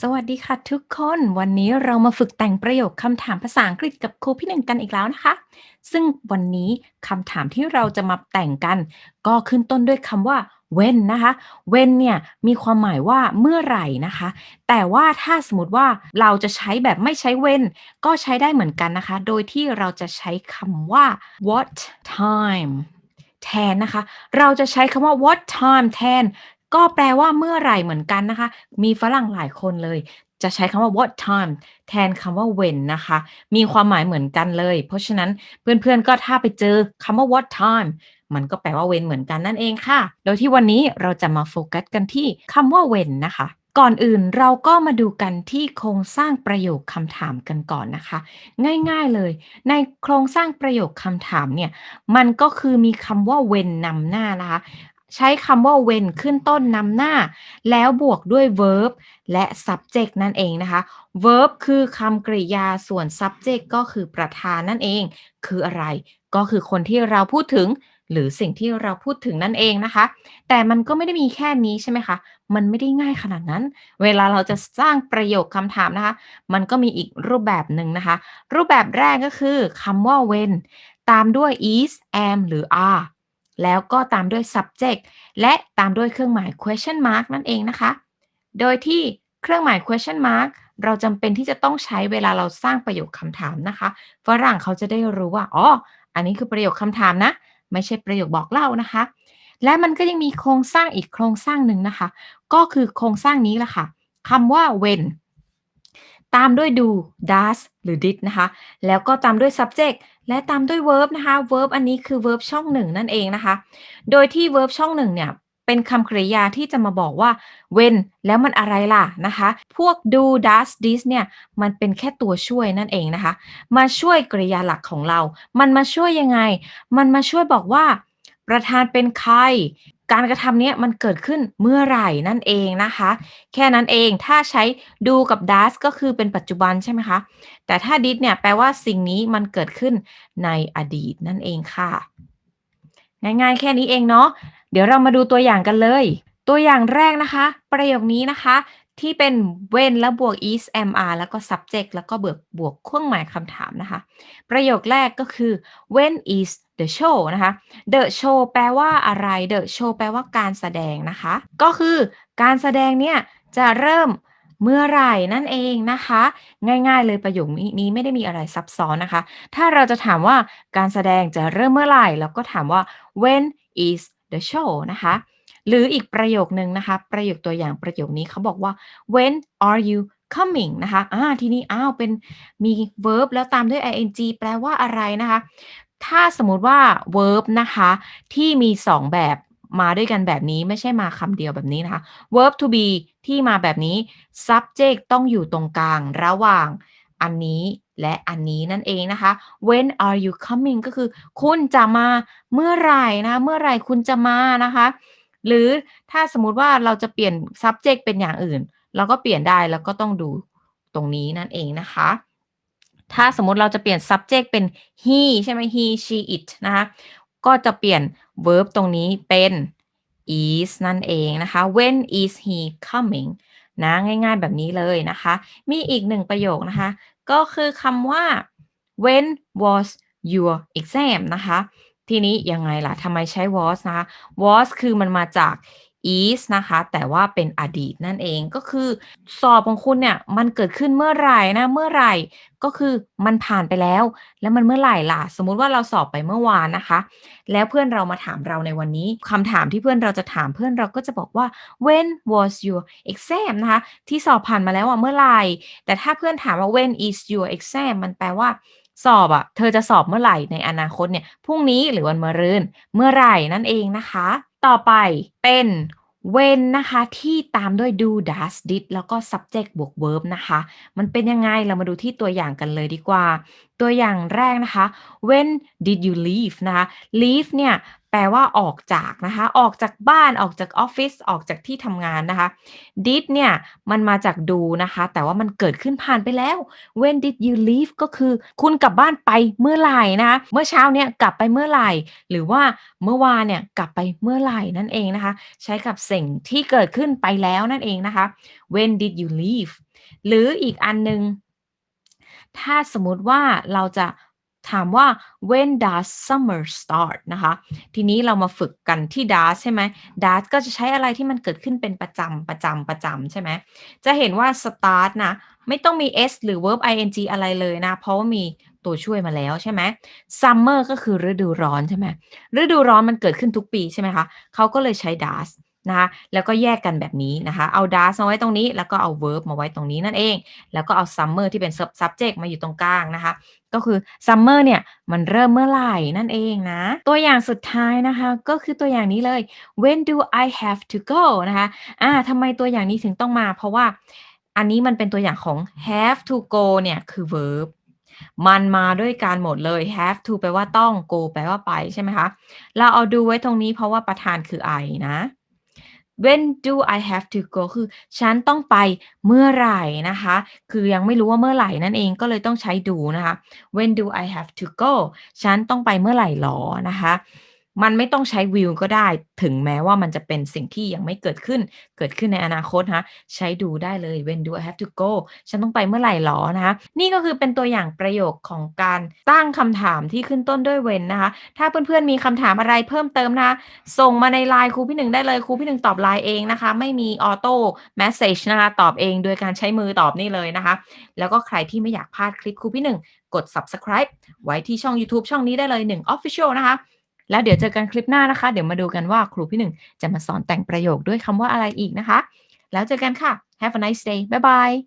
สวัสดีค่ะทุกคน วันนี้เรามาฝึกแต่งประโยคคำถามภาษาอังกฤษกับครูพี่หนึ่งกันอีกแล้วนะคะ ซึ่งวันนี้คำถามที่เราจะมาแต่งกัน ก็ขึ้นต้นด้วยคำว่า when นะคะ when เนี่ยมีความหมายว่าเมื่อไหร่นะคะ แต่ว่าถ้าสมมติว่าเราจะใช้แบบไม่ใช้ when ก็ใช้ได้เหมือนกันนะคะ โดยที่เราจะใช้คำว่า what time แทนนะคะ เราจะใช้คำว่า what time แทน ก็แปลว่าเมื่อไหร่เหมือนกันนะคะ มีฝรั่งหลายคนเลย จะใช้คำว่า what time แทนคำว่า when นะคะ มีความหมายเหมือนกันเลย เพราะฉะนั้นเพื่อนๆก็ถ้าไปเจอคำว่า what time มันก็แปลว่า when เหมือนกันนั่นเองค่ะ โดยที่วันนี้เราจะมาโฟกัสกันที่คำว่า when นะคะ ก่อนอื่นเราก็มาดูกันที่โครงสร้างประโยคคำถามกันก่อนนะคะ ง่ายๆเลย ในโครงสร้างประโยคคำถามเนี่ย มันก็คือมีคำว่า when นำหน้านะคะ ใช้คำว่า when ขึ้นต้นนำหน้า แล้วบวกด้วย verb และ subject นั่นเองนะคะ verb คือคำกริยาส่วน subject ก็คือประธานนั่นเอง คืออะไรก็คือคนที่เราพูดถึง หรือสิ่งที่เราพูดถึงนั่นเองนะคะ แต่มันก็ไม่ได้มีแค่นี้ใช่ไหมคะ มันไม่ได้ง่ายขนาดนั้น เวลาเราจะสร้างประโยคคำถามนะคะ มันก็มีอีกรูปแบบหนึ่งนะคะ รูปแบบแรกก็คือคำว่า when ตามด้วย is am หรือ are แล้วก็ตามด้วย subject และตามด้วยเครื่องหมาย question mark นั่นเองนะคะ โดยที่เครื่องหมาย question mark เราจำเป็นที่จะต้องใช้เวลาเราสร้างประโยคคำถามนะคะ ฝรั่งเขาจะได้รู้ว่า อ๋อ อันนี้คือประโยคคำถามนะ ไม่ใช่ประโยคบอกเล่านะคะ และมันก็ยังมีโครงสร้างอีกโครงสร้างหนึ่งนะคะ ก็คือโครงสร้างนี้แหละค่ะคำว่า when ตามด้วย do does หรือ did นะคะ แล้วก็ตามด้วย subject และตามด้วย verb นะคะ verb อันนี้คือ verb ช่องหนึ่งนั่นเองนะคะ โดยที่ verb ช่องหนึ่งเนี่ยเป็นคำกริยาที่จะมาบอกว่า when แล้วมันอะไรล่ะนะคะ พวก do does this เนี่ยมันเป็นแค่ตัวช่วยนั่นเองนะคะ มาช่วยกริยาหลักของเรา มันมาช่วยยังไง มันมาช่วยบอกว่า ประธานเป็นใคร การกระทำเนี้ยมันเกิดขึ้นเมื่อไหร่นั่นเองนะคะ แค่นั้นเองถ้าใช้ do กับ does ก็คือเป็นปัจจุบันใช่ไหมคะ แต่ถ้า did เนี่ยแปลว่าสิ่งนี้มันเกิดขึ้นในอดีตนั่นเองค่ะ ง่ายๆ แค่นี้เองเนาะเดี๋ยวเรามาดูตัวอย่างกันเลย ตัวอย่างแรกนะคะ ประโยคนี้นะคะที่เป็น when แล้วบวก is am are แล้วก็ subject แล้วก็เบิกบวกเครื่องหมายคำถามนะคะ ประโยคแรกก็คือ when is the show นะคะ the show แปลว่าอะไร the show แปลว่าการแสดงนะคะ ก็คือการแสดงเนี่ยจะเริ่มเมื่อไหร่นั่นเองนะคะ ง่ายๆเลยประโยคนี้ไม่ได้มีอะไรซับซ้อนนะคะ ถ้าเราจะถามว่าการแสดงจะเริ่มเมื่อไหร่เราก็ถามว่า when is the show นะคะ หรืออีกประโยคนึงนะคะ ประโยคตัวอย่างประโยคนี้เขาบอกว่า when are you coming นะคะอ่าทีนี้อ้าวเป็นมี verb แล้วตามด้วย ing แปลว่าอะไรนะคะ ถ้าสมมติว่า verb นะคะ ที่มี2แบบมาด้วยกันแบบนี้ไม่ใช่มาคำเดียวแบบนี้นะคะ verb to be ที่มาแบบนี้ subject ต้องอยู่ตรงกลางระหว่างอันนี้และอันนี้นั่นเองนะคะ when are you coming ก็คือ คุณจะมาเมื่อไหร่นะ เมื่อไหร่คุณจะมานะคะ หรือถ้าสมมติว่าเราจะเปลี่ยน subject เป็นอย่างอื่น เราก็เปลี่ยนได้แล้วก็ต้องดูตรงนี้นั่นเองนะคะ ถ้าสมมติเราจะเปลี่ยน subject เป็น he ใช่ไหม he she it นะคะ ก็จะเปลี่ยน verb ตรงนี้เป็น is นั่นเองนะคะ when is he coming นะง่ายๆแบบนี้เลยนะคะ มีอีกหนึ่งประโยคนะคะ ก็คือคำว่า when was your exam นะคะ ทีนี้ยังไงล่ะทำไมใช้ was นะคะ was คือมันมาจาก is นะคะ แต่ว่าเป็นอดีตนั่นเองก็คือสอบของคุณเนี่ยมันเกิดขึ้นเมื่อไหร่นะเมื่อไหร่ก็คือมันผ่านไปแล้ว แล้วมันเมื่อไหร่ล่ะ สมมุติว่าเราสอบไปเมื่อวานนะคะ แล้วเพื่อนเรามาถามเราในวันนี้คำถามที่เพื่อนเราจะถามเพื่อนเราก็จะบอกว่า when was your exam นะคะ ที่สอบผ่านมาแล้วอะเมื่อไหร่ แต่ถ้าเพื่อนถามว่า when is your exam มันแปลว่าสอบอะเธอจะสอบเมื่อไหร่ในอนาคตเนี่ย พรุ่งนี้หรือวันมะรืน เมื่อไหร่นั่นเองนะคะ ต่อไปเป็น when นะคะที่ตามด้วย do does did แล้วก็ subject บวก verb นะคะ มันเป็นยังไงเรามาดูที่ตัวอย่างกันเลยดีกว่า ตัวอย่างแรกนะคะ when did you leave นะคะ leave เนี่ย แปลว่าออกจากนะคะ ออกจากบ้านออกจากออฟฟิศออกจากที่ทำงานนะคะ did เนี่ย มันมาจากดูนะคะ แต่ว่ามันเกิดขึ้นผ่านไปแล้ว when did you leave ก็คือ คุณกลับบ้านไปเมื่อไหร่นะคะเมื่อเช้าเนี่ยกลับไปเมื่อไหร่ หรือว่าเมื่อวานเนี่ยกลับไปเมื่อไหร่นั่นเองนะคะ ใช้กับสิ่งที่เกิดขึ้นไปแล้วนั่นเองนะคะ when did you leave หรืออีกอันหนึ่งถ้าสมมติว่าเราจะ ถามว่า when does summer start นะคะ ทีนี้เรามาฝึกกันที่ does ใช่ไหม does ก็จะใช้อะไรที่มันเกิดขึ้นเป็นประจำประจำประจำใช่ไหม จะเห็นว่า start นะ ไม่ต้องมี s หรือ verb ing อะไรเลยนะ เพราะว่ามีตัวช่วยมาแล้วใช่ไหม summer ก็คือฤดูร้อนใช่ไหมฤดูร้อนมันเกิดขึ้นทุกปีใช่ไหมคะเขาก็เลยใช้ does นะคะแล้วก็แยกกันแบบนี้นะคะ เอา does มาไว้ตรงนี้ แล้วก็เอา verb มาไว้ตรงนี้นั่นเอง แล้วก็เอา summer ที่เป็น subject มาอยู่ตรงกลางนะคะ ก็คือ summer เนี่ย มันเริ่มเมื่อไหร่นั่นเองนะ ตัวอย่างสุดท้ายนะคะ ก็คือตัวอย่างนี้เลย when do I have to go นะคะอ่าทำไมตัวอย่างนี้ถึงต้องมา เพราะว่าอันนี้มันเป็นตัวอย่างของ have to go เนี่ย คือ verb มันมาด้วยกันหมดเลย have to แปลว่าต้อง go แปลว่าไปใช่ไหมคะ เราเอาดูไว้ตรงนี้เพราะว่าประธานคือ I นะ when do I have to go คือฉันต้องไปเมื่อไหร่นะคะ คือยังไม่รู้ว่าเมื่อไหร่นั่นเองก็เลยต้องใช้ดูนะคะ when do I have to go ฉันต้องไปเมื่อไหร่หรอนะคะ มันไม่ต้องใช้ will ก็ได้ ถึงแม้ว่ามันจะเป็นสิ่งที่ยังไม่เกิดขึ้น เกิดขึ้นในอนาคตนะใช้ดูได้เลย when do I have to go ฉันต้องไปเมื่อไหร่หรอนะคะ นี่ก็คือเป็นตัวอย่างประโยคของการตั้งคำถามที่ขึ้นต้นด้วย when นะคะ ถ้าเพื่อนๆมีคำถามอะไรเพิ่มเติมนะะส่งมาใน LINE ครูพี่หนึ่งได้เลย ครูพี่หนึ่งตอบ LINE เองนะคะ ไม่มีออโต้เมสเซจนะคะ ตอบเองโดยการใช้มือตอบนี่เลยนะคะ แล้วก็ใครที่ไม่อยากพลาดคลิปครูพี่หนึ่งกด subscribe ไว้ที่ช่องยูทูบช่องนี้ได้เลย1 Official นะคะ แล้วเดี๋ยวเจอกันคลิปหน้านะคะ เดี๋ยวมาดูกันว่าครูพี่หนึ่งจะมาสอนแต่งประโยคด้วยคำว่าอะไรอีกนะคะ แล้วเจอกันค่ะ Have a nice day บ๊ายบาย